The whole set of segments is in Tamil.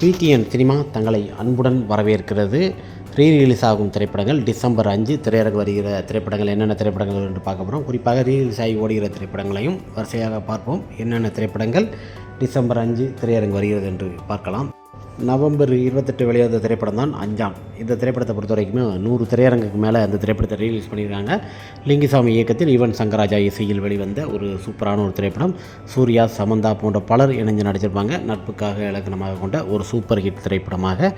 பிடிஎன் சினிமா தங்களை அன்புடன் வரவேற்கிறது. ரீ ரிலீஸ் ஆகும் திரைப்படங்கள் டிசம்பர் அஞ்சு திரையரங்கு வருகிற திரைப்படங்கள் என்னென்ன திரைப்படங்கள் என்று பார்க்க போகிறோம் குறிப்பாக ரீ ரிலீஸ் ஆகி ஓடுகிற திரைப்படங்களையும் வரிசையாக பார்ப்போம். என்னென்ன திரைப்படங்கள் டிசம்பர் அஞ்சு திரையரங்கு வருகிறது என்று பார்க்கலாம். நவம்பர் இருபத்தெட்டு வெளியாத திரைப்படம் தான் அஞ்சாம். இந்த திரைப்படத்தை பொறுத்த வரைக்குமே நூறு திரையரங்குக்கு மேலே அந்த திரைப்படத்தை ரிலீஸ் பண்ணியிருக்காங்க. லிங்குசாமி இயக்கத்தில் யுவன் சங்கராஜா இசையில் வெளிவந்த ஒரு சூப்பரான ஒரு திரைப்படம். சூர்யா சமந்தா போன்ற பலர் இணைஞ்சு நடிச்சிருப்பாங்க. நட்புக்காக இலக்கணமாக கொண்ட ஒரு சூப்பர் ஹிட் திரைப்படமாக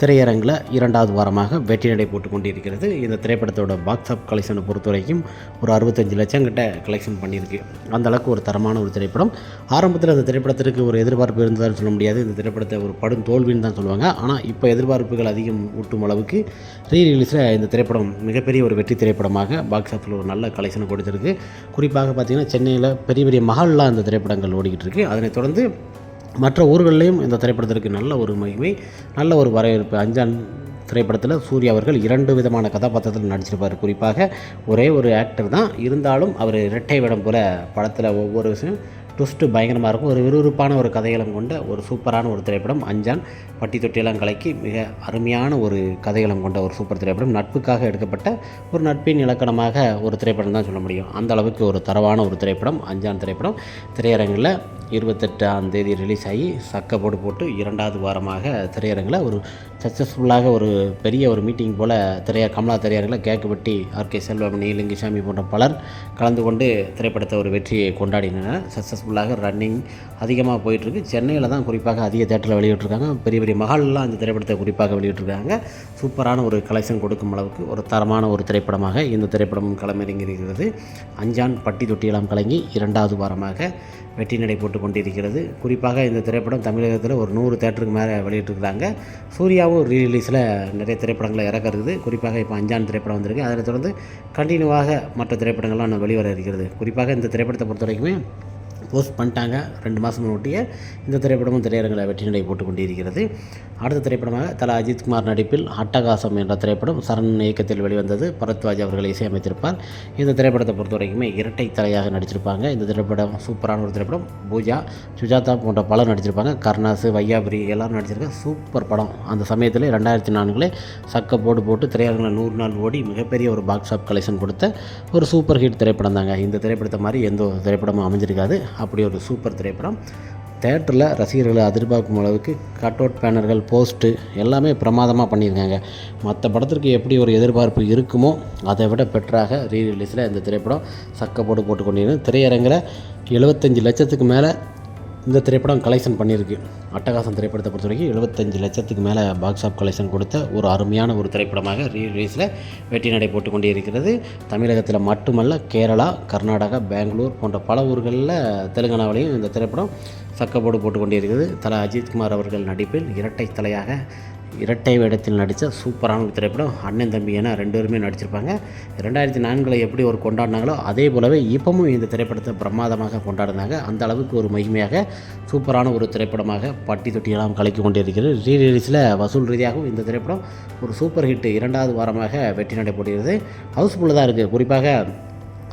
திரையரங்கில் இரண்டாவது வாரமாக வெற்றி நடை போட்டு கொண்டிருக்கிறது. இந்த திரைப்படத்தோட பாக்ஸ் ஆஃப் கலெக்ஷனை பொறுத்த வரைக்கும் ஒரு அறுபத்தஞ்சு லட்சம் கிட்ட கலெக்ஷன் பண்ணியிருக்கு. அந்த அளவுக்கு ஒரு தரமான ஒரு திரைப்படம். ஆரம்பத்தில் அந்த திரைப்படத்திற்கு ஒரு எதிர்பார்ப்பு இருந்ததான்னு சொல்ல முடியாது. இந்த திரைப்படத்தை ஒரு படும் தோல்வின்னு தான் சொல்லுவாங்க. ஆனால் இப்போ எதிர்பார்ப்புகள் அதிகம் ஊட்டும் அளவுக்கு ரீ ரிலீஸில் இந்த திரைப்படம் மிகப்பெரிய ஒரு வெற்றி திரைப்படமாக பாக்ஸ் ஆஃபில் ஒரு நல்ல கலெக்ஷனை கொடுத்துருக்கு. குறிப்பாக பார்த்திங்கன்னா சென்னையில் பெரிய பெரிய மஹல்லாம் இந்த திரைப்படங்கள் ஓடிக்கிட்டு இருக்கு. அதனைத் தொடர்ந்து மற்ற ஊர்கள்லேயும் இந்த திரைப்படத்திற்கு நல்ல ஒரு மகிமை நல்ல ஒரு வரவேற்பு. அஞ்சான் திரைப்படத்தில் சூர்யா அவர்கள் இரண்டு விதமான கதாபாத்திரத்தில் நடிச்சிருப்பார். குறிப்பாக ஒரே ஒரு ஆக்டர் தான். இருந்தாலும் அவர் இரட்டை விடம் போல படத்தில் ஒவ்வொரு விஷயம் ட்விஸ்ட்டு பயங்கரமாக இருக்கும். ஒரு விறுவிறுப்பான ஒரு கதைகளம் கொண்ட ஒரு சூப்பரான ஒரு திரைப்படம். அஞ்சான் பட்டி தொட்டியெல்லாம் கலக்கி மிக அருமையான ஒரு கதைகளம் கொண்ட ஒரு சூப்பர் திரைப்படம். நட்புக்காக எடுக்கப்பட்ட ஒரு நட்பின் இலக்கணமாக ஒரு திரைப்படம் தான் சொல்ல முடியும். அந்த அளவுக்கு ஒரு தரவான ஒரு திரைப்படம். அஞ்சான் திரைப்படம். திரையரங்கில் இருபத்தெட்டாம் தேதி ரிலீஸ் ஆகி சக்க போடு போட்டு இரண்டாவது வாரமாக திரையரங்கில் ஒரு சக்ஸஸ்ஃபுல்லாக ஒரு பெரிய ஒரு மீட்டிங் போல் திரைய கமலா திரையரங்கில் கேக்கு ஆர் ஆர்கே செல்வமணி லிங்குசாமி போன்ற பலர் கலந்து கொண்டு திரைப்படத்தை ஒரு வெற்றியை கொண்டாடினர். சக்ஸஸ்ஃபுல்லாக ரன்னிங் அதிகமாக போயிட்டுருக்கு. சென்னையில் தான் குறிப்பாக அதிக தேட்டரில் வெளியிட்டிருக்காங்க. பெரிய பெரிய மகால்லாம் அந்த திரைப்படத்தை குறிப்பாக வெளியிட்டிருக்காங்க. சூப்பரான ஒரு கலெக்ஷன் கொடுக்கும் அளவுக்கு ஒரு தரமான ஒரு திரைப்படமாக இந்த திரைப்படம் களமிறங்கியிருக்கிறது. அஞ்சான் பட்டி தொட்டியெல்லாம் கலங்கி இரண்டாவது வாரமாக வெற்றி நடை போட்டு கொண்டிருக்கிறது. குறிப்பாக இந்த திரைப்படம் தமிழகத்தில் ஒரு நூறு தேட்டருக்கு மேலே வெளியிட்டிருக்கிறாங்க. சூர்யாவும் ரீ ரிலீஸில் நிறைய திரைப்படங்களை இறக்கிறது. குறிப்பாக இப்போ அஞ்சான் திரைப்படம் வந்திருக்கு. அதில் தொடர்ந்து கண்டினியூவாக மற்ற திரைப்படங்கள்லாம் வெளிவர இருக்கிறது. குறிப்பாக இந்த திரைப்படத்தை பொறுத்த வரைக்குமே போஸ்ட் பண்ணிட்டாங்க. ரெண்டு மாதம் ஒட்டிய இந்த திரைப்படமும் திரையரங்கில் வெற்றி நடை போட்டு கொண்டிருக்கிறது. அடுத்த திரைப்படமாக தல அஜித்குமார் நடிப்பில் அட்டகாசம் என்ற திரைப்படம் சரண் இயக்கத்தில் வெளிவந்தது. பரத்வாஜ் அவர்கள் இசையமைத்திருப்பார். இந்த திரைப்படத்தை பொறுத்த வரைக்குமே இரட்டை தலையாக நடிச்சிருப்பாங்க. இந்த திரைப்படம் சூப்பரான ஒரு திரைப்படம். பூஜா சுஜாதா போன்ற பலர் நடிச்சிருப்பாங்க. கருணாசு வையாபுரி எல்லாரும் நடிச்சிருக்காங்க சூப்பர் படம். அந்த சமயத்தில் ரெண்டாயிரத்தி நான்கில் சக்க போடு போட்டு திரையரங்கில் நூறு நாள் ஓடி மிகப்பெரிய ஒரு பாக்ஸ் ஆஃப் கலெக்ஷன் கொடுத்த ஒரு சூப்பர் ஹிட் திரைப்படம் தாங்க இந்த திரைப்படத்தை மாதிரி எந்த ஒரு திரைப்படமும் அமைஞ்சிருக்காது. அப்படி ஒரு சூப்பர் திரைப்படம். தேட்டரில் ரசிகர்களை எதிர்பார்க்கும் அளவுக்கு கட் அவுட் பேனர்கள் போஸ்ட்டு எல்லாமே பிரமாதமாக பண்ணியிருக்காங்க. மற்ற படத்திற்கு எப்படி ஒரு எதிர்பார்ப்பு இருக்குமோ அதை விட பெட்டராக ரீ ரிலீஸில் இந்த திரைப்படம் சக்கப்போடு போட்டு கொண்டிருக்கு திரையரங்கில் எழுபத்தஞ்சு லட்சத்துக்கு மேலே இந்த திரைப்படம் கலெக்ஷன் பண்ணியிருக்கு. அட்டகாசம் திரைப்படத்தை பொறுத்த வரைக்கும் எழுபத்தஞ்சு லட்சத்துக்கு மேலே பாக்ஸ் ஆஃப் கலெக்ஷன் கொடுத்த ஒரு அருமையான ஒரு திரைப்படமாக ரீ ரிலீஸில் வெற்றி நடை போட்டு கொண்டே இருக்கிறது. தமிழகத்தில் மட்டுமல்ல கேரளா கர்நாடகா பெங்களூர் போன்ற பல ஊர்களில் தெலுங்கானாவிலையும் இந்த திரைப்படம் சக்கப்போடு போட்டு கொண்டே இருக்குது. அஜித்குமார் அவர்கள் நடிப்பில் இரட்டை தலையாக இரட்டை வேடத்தில் நடித்த சூப்பரான ஒரு திரைப்படம் அண்ணன் தம்பி என ரெண்டு பேருமே நடிச்சிருப்பாங்க. ரெண்டாயிரத்தி நான்கில் எப்படி ஒரு கொண்டாடினாங்களோ அதே போலவே இப்போவும் இந்த திரைப்படத்தை பிரமாதமாக கொண்டாடினாங்க. அந்த அளவுக்கு ஒரு மகிமையாக சூப்பரான ஒரு திரைப்படமாக பட்டி தொட்டியெல்லாம் கலக்கி கொண்டிருக்கிறது ரீ ரிலீஸில் வசூல் ரீதியாகவும் இந்த திரைப்படம் ஒரு சூப்பர் ஹிட் இரண்டாவது வாரமாக வெற்றி நடைபெறுகிறது ஹவுஸ்ஃபுல்லாக தான் இருக்குது. குறிப்பாக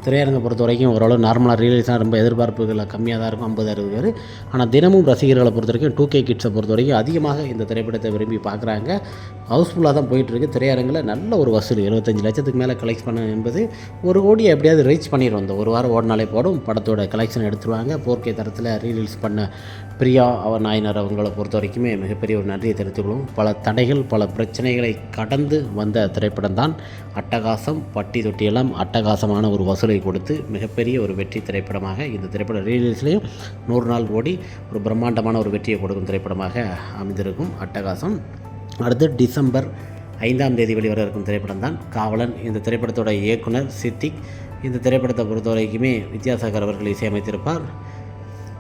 திரையரங்கை பொறுத்த வரைக்கும் ஓரளவு நார்மலாக ரிலீஸாக ரொம்ப எதிர்பார்ப்புகள் கம்மியாக தான் இருக்கும் ஐம்பது அறுபது பேர். ஆனால் தினமும் ரசிகர்களை பொறுத்த வரைக்கும் டூ கே கிட்ஸை பொறுத்த வரைக்கும் அதிகமாக இந்த திரைப்படத்தை விரும்பி பார்க்குறாங்க. ஹவுஸ்ஃபுல்லாக தான் போயிட்டுருக்கு திரையரங்கில் நல்ல ஒரு வசூல் இருபத்தஞ்சி லட்சத்துக்கு மேலே கலெக்ட் பண்ண என்பது ஒரு கோடி எப்படியாவது ரீச் பண்ணிடுவோம் இந்த ஒரு வாரம் ஓடினாலே போடும் படத்தோட கலெக்ஷன் எடுத்துருவாங்க. ஃபோர் கே தரத்தில் ரீலீஸ் பண்ண பிரியா அவர் நாயனர் அவங்கள பொறுத்த வரைக்குமே மிகப்பெரிய ஒரு நன்றியை தெரிவித்துக்கொள்வோம் பல தடைகள் பல பிரச்சனைகளை கடந்து வந்த திரைப்படம் தான் அட்டகாசம். பட்டி தொட்டியெல்லாம் அட்டகாசமான ஒரு வசூலை கொடுத்து மிகப்பெரிய ஒரு வெற்றி திரைப்படமாக இந்த திரைப்படம் ரீலீஸ்லேயும் நூறு நாள் ஓடி ஒரு பிரம்மாண்டமான ஒரு வெற்றியை கொடுக்கும் திரைப்படமாக அமைந்திருக்கும். அட்டகாசம். அடுத்து டிசம்பர் ஐந்தாம் தேதி வெளிவர இருக்கும் திரைப்படம் தான் காவலன். இந்த திரைப்படத்தோட இயக்குனர் சித்திக். இந்த திரைப்படத்தை பொறுத்த வரைக்குமே வித்யாசாகர் அவர்கள் இசையமைத்திருப்பார்.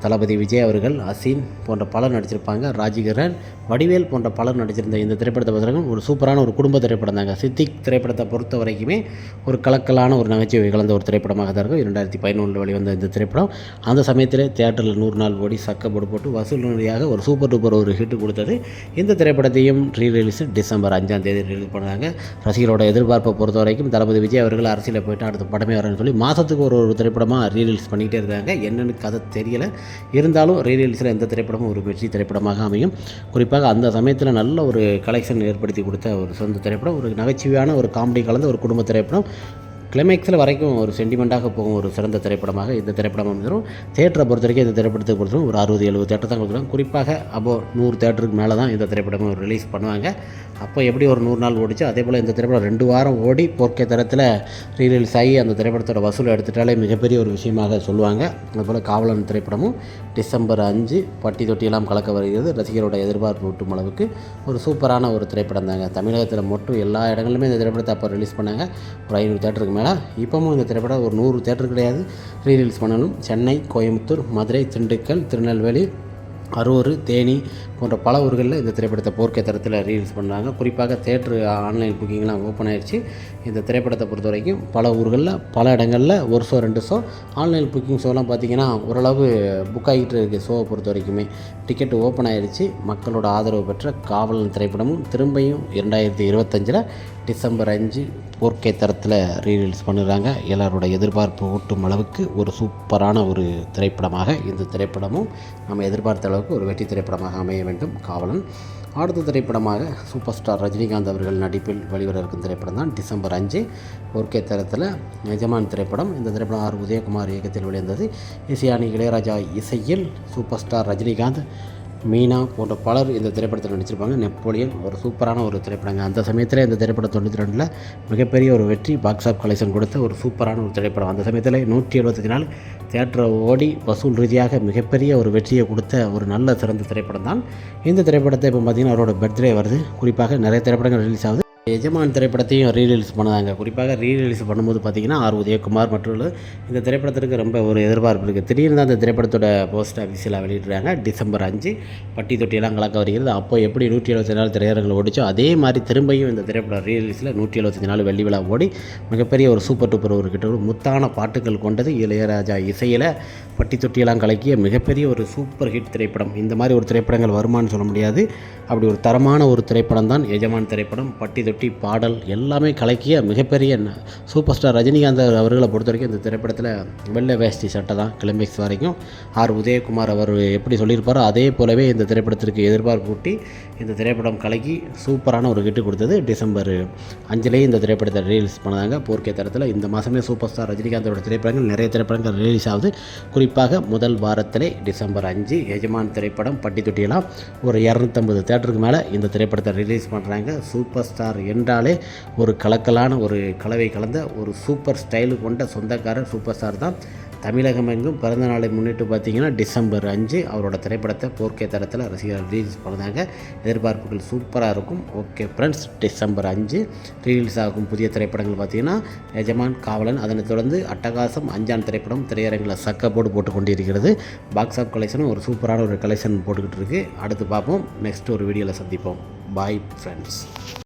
தளபதி விஜய் அவர்கள் அசின் போன்ற பலர் நடிச்சிருப்பாங்க ராஜிகரன் வடிவேல் போன்ற பலர் நடிச்சிருந்த இந்த திரைப்படத்தை பொறுத்தவரைக்கும் ஒரு சூப்பரான ஒரு குடும்ப திரைப்படம் தாங்க. சித்திக் திரைப்படத்தை பொறுத்த வரைக்குமே ஒரு கலக்கலான ஒரு நகைச்சுவை கலந்த ஒரு திரைப்படமாக தான் இருக்கும். இரண்டாயிரத்தி பதினொன்றில் வெளிவந்த இந்த திரைப்படம். அந்த சமயத்தில் தேட்டரில் நூறு நாள் ஓடி சக்க போடு போட்டு வசூல் ரீதியாக ஒரு சூப்பர் டூப்பர் ஒரு ஹிட் கொடுத்தது. இந்த திரைப்படத்தையும் ரீ ரிலீஸ் டிசம்பர் அஞ்சாம் தேதி ரிலீஸ் பண்ணாங்க. ரசிகரோட எதிர்பார்ப்பை பொறுத்த வரைக்கும் தளபதி விஜய் அவர்கள் அரசியலில் போயிட்டு அடுத்த படமே வரேன்னு சொல்லி மாதத்துக்கு ஒரு ஒரு திரைப்படமாக ரீ ரிலீஸ் பண்ணிக்கிட்டே இருக்காங்க. என்னென்னு கதை தெரியலை. இருந்தாலும் ரீரிலீஸில் எந்த திரைப்படமும் ஒரு வெற்றி திரைப்படமாக அமையும். குறிப்பாக அந்த சமயத்தில் நல்ல ஒரு கலெக்ஷன் ஏற்படுத்தி கொடுத்த ஒரு சொந்த திரைப்படம் ஒரு நகைச்சுவையான ஒரு காமெடி கலந்த ஒரு குடும்ப திரைப்படம் கிளைமேக்ஸில் வரைக்கும் ஒரு சென்டிமெண்ட்டாக போகும் ஒரு சிறந்த திரைப்படமாக இந்த திரைப்படம் அமைஞ்சிடும் தேட்டரை பொறுத்த வரைக்கும் இந்த திரைப்படத்தை பொறுத்தவரைக்கும் ஒரு அறுபது எழுபது தேட்டர் தான் கொடுக்குறோம் குறிப்பாக அப்போ நூறு தேட்டருக்கு மேலே தான் இந்த திரைப்படமும் ரிலீஸ் பண்ணுவாங்க. அப்போ எப்படி ஒரு நூறு நாள் ஓடிச்சோ அதே போல் இந்த திரைப்படம் ரெண்டு வாரம் ஓடி போர்க்கே தரத்தில் ரீரிலீஸ் ஆகி அந்த திரைப்படத்தோட வசூல் எடுத்துட்டாலே மிகப்பெரிய ஒரு விஷயமாக சொல்லுவாங்க. அதுபோல் காவலன் திரைப்படமும் டிசம்பர் அஞ்சு பட்டி தொட்டியெல்லாம் கலக்க வருகிறது. ரசிகரோட எதிர்பார்ப்பு ஊட்டும் அளவுக்கு ஒரு சூப்பரான ஒரு திரைப்படம் தாங்க தமிழகத்தில் மட்டும் எல்லா இடங்களிலுமே இந்த திரைப்படத்தை அப்போ ரிலீஸ் பண்ணாங்க. ஒரு ஐநூறு தேட்டருக்கு மேலே இப்போவும் இந்த திரைப்படம் ஒரு நூறு தேட்டர் கிடையாது. ரீரிலீஸ் பண்ணணும். சென்னை கோயம்புத்தூர் மதுரை திண்டுக்கல் திருநெல்வேலி அரூர் தேனி போன்ற பல ஊர்களில் இந்த திரைப்படத்தை போர்க்கை தரத்தில் ரீலீஸ் பண்ணாங்க. குறிப்பாக தேட்ரு ஆன்லைன் புக்கிங்லாம் ஓப்பன் ஆயிடுச்சு இந்த திரைப்படத்தை பொறுத்த வரைக்கும் பல ஊர்களில் பல இடங்களில் ஒரு ஷோ ரெண்டு ஷோ ஆன்லைன் புக்கிங் ஷோலாம் பார்த்திங்கன்னா ஓரளவு புக் ஆகிட்டு இருக்குது ஷோவை பொறுத்த வரைக்குமே டிக்கெட் ஓப்பன் ஆயிடுச்சு மக்களோட ஆதரவு பெற்ற காவலன் திரைப்படமும் திரும்பியும் இரண்டாயிரத்தி இருபத்தஞ்சில் டிசம்பர் அஞ்சு போர்க்கே தரத்தில் ரீரிலீஸ் பண்ணுறாங்க எல்லாரோட எதிர்பார்ப்பு ஊட்டும் அளவுக்கு ஒரு சூப்பரான ஒரு திரைப்படமாக இந்த திரைப்படமும் நம்ம எதிர்பார்த்த அளவுக்கு ஒரு வெற்றி திரைப்படமாக அமைய வேண்டும். காவலன். அடுத்த திரைப்படமாக சூப்பர் ஸ்டார் ரஜினிகாந்த் அவர்கள் நடிப்பில் வெளிவர இருக்கும் திரைப்படம் தான் டிசம்பர் அஞ்சு ஒர்க்கே தரத்தில் எஜமான் திரைப்படம். இந்த திரைப்படம் ஆர் உதயகுமார் இயக்கத்தில் விளைந்தது இசையானி இளையராஜா இசையில் சூப்பர் ஸ்டார் ரஜினிகாந்த் மீனா போன்ற பலர் இந்த திரைப்படத்தில் நடிச்சிருப்பாங்க. நெப்போலியன் ஒரு சூப்பரான ஒரு திரைப்படங்க. அந்த சமயத்தில் இந்த திரைப்படம் தொண்ணூற்றி ரெண்டில் மிகப்பெரிய ஒரு வெற்றி பாக்ஸ் ஆஃப் கலெக்ஷன் கொடுத்த ஒரு சூப்பரான ஒரு திரைப்படம். அந்த சமயத்தில் நூற்றி எழுபத்தஞ்சு நாள் தேட்டரை ஓடி வசூல் ரீதியாக மிகப்பெரிய ஒரு வெற்றியை கொடுத்த ஒரு நல்ல சிறந்த திரைப்படம் தான் இந்த திரைப்படத்தை இப்போ பார்த்திங்கன்னா அவரோட பர்த்டே வருது. குறிப்பாக நிறைய திரைப்படங்கள் ரிலீஸ் ஆகுது. எஜமான் திரைப்படத்தையும் ரீரிலீஸ் பண்ணாங்க குறிப்பாக ரீரிலீஸ் பண்ணும்போது பார்த்தீங்கன்னா ஆர். உதயகுமார் மற்றும் இந்த திரைப்படத்திற்கு ரொம்ப ஒரு எதிர்பார்ப்பு இருக்குது திடீர்னு தான் அந்த திரைப்படத்தோட போஸ்ட் ஆஃபீஸில் வெளியிடுறாங்க. டிசம்பர் அஞ்சு பட்டி தொட்டியெல்லாம் கலக்க வருகிறது. அப்போ எப்படி நூற்றி எழுபத்தி நாள் திரையரங்கில் ஓடிச்சோ அதே மாதிரி திரும்பியும் இந்த திரைப்படம் ரீரிலீஸில் நூற்றி எழுபத்தஞ்சு நாள் வெள்ளி விழா ஓடி மிகப்பெரிய ஒரு சூப்பர் டூப்பர் ஒரு கிட்ட ஒரு முத்தான பாட்டுகள் கொண்டது இளையராஜா இசையில் பட்டி தொட்டியெல்லாம் கலக்கிய மிகப்பெரிய ஒரு சூப்பர் ஹிட் திரைப்படம். இந்த மாதிரி ஒரு திரைப்படங்கள் வருமானு சொல்ல முடியாது. அப்படி ஒரு தரமான ஒரு திரைப்படம் தான் எஜமான் திரைப்படம். பட்டி தொட்டி பாடல் எல்லாமே கலக்கிய மிகப்பெரிய ந- சூப்பர் ஸ்டார் ரஜினிகாந்த் அவர்களை பொறுத்த வரைக்கும் இந்த திரைப்படத்தில் வெள்ளை வேஷ்டி சட்டை தான் கிளிமேக்ஸ் வரைக்கும். ஆர். உதயகுமார் அவர் எப்படி சொல்லியிருப்பாரோ அதே போலவே இந்த திரைப்படத்திற்கு எதிர்பார்ப்புட்டி இந்த திரைப்படம் கலக்கி சூப்பரான ஒரு கிட்டு கொடுத்தது. டிசம்பர் அஞ்சுலேயே இந்த திரைப்படத்தை ரிலீஸ் பண்ணாங்க. போர்க்கே தரத்தில் இந்த மாதமே சூப்பர் ஸ்டார் ரஜினிகாந்தோட திரைப்படங்கள் நிறைய திரைப்படங்கள் ரிலீஸ் ஆகுது. குறிப்பாக முதல் வாரத்திலே டிசம்பர் அஞ்சு எஜமான் திரைப்படம் பட்டி தொட்டியெல்லாம் ஒரு இரநூத்தம்பது தேட்டருக்கு மேலே இந்த திரைப்படத்தை ரிலீஸ் பண்ணுறாங்க சூப்பர் ஸ்டார் என்றாலே ஒரு கலக்கலான ஒரு கலவை கலந்த ஒரு சூப்பர் ஸ்டைலு கொண்ட சொந்தக்காரர் சூப்பர் ஸ்டார் தான். தமிழகம் எங்கும் பிறந்த நாளை முன்னிட்டு பார்த்தீங்கன்னா டிசம்பர் அஞ்சு அவரோட திரைப்படத்தை போர்க்கே தரத்தில் ரசிகர்கள் ரிலீஸ் பண்ணாங்க. எதிர்பார்ப்புகள் சூப்பராக இருக்கும். ஓகே ஃப்ரெண்ட்ஸ் டிசம்பர் அஞ்சு ரிலீஸ் ஆகும் புதிய திரைப்படங்கள் பார்த்தீங்கன்னா எஜமான் காவலன். அதனைத் தொடர்ந்து அட்டகாசம் அஞ்சான் திரைப்படம் திரையரங்கில் சக்க போட்டு போட்டு கொண்டிருக்கிறது. பாக்ஸ் ஆஃப் கலெக்ஷனும் ஒரு சூப்பரான ஒரு கலெக்ஷன் போட்டுக்கிட்டு இருக்கு. அடுத்து பார்ப்போம். நெக்ஸ்ட் ஒரு வீடியோவில் சந்திப்போம். Bye friends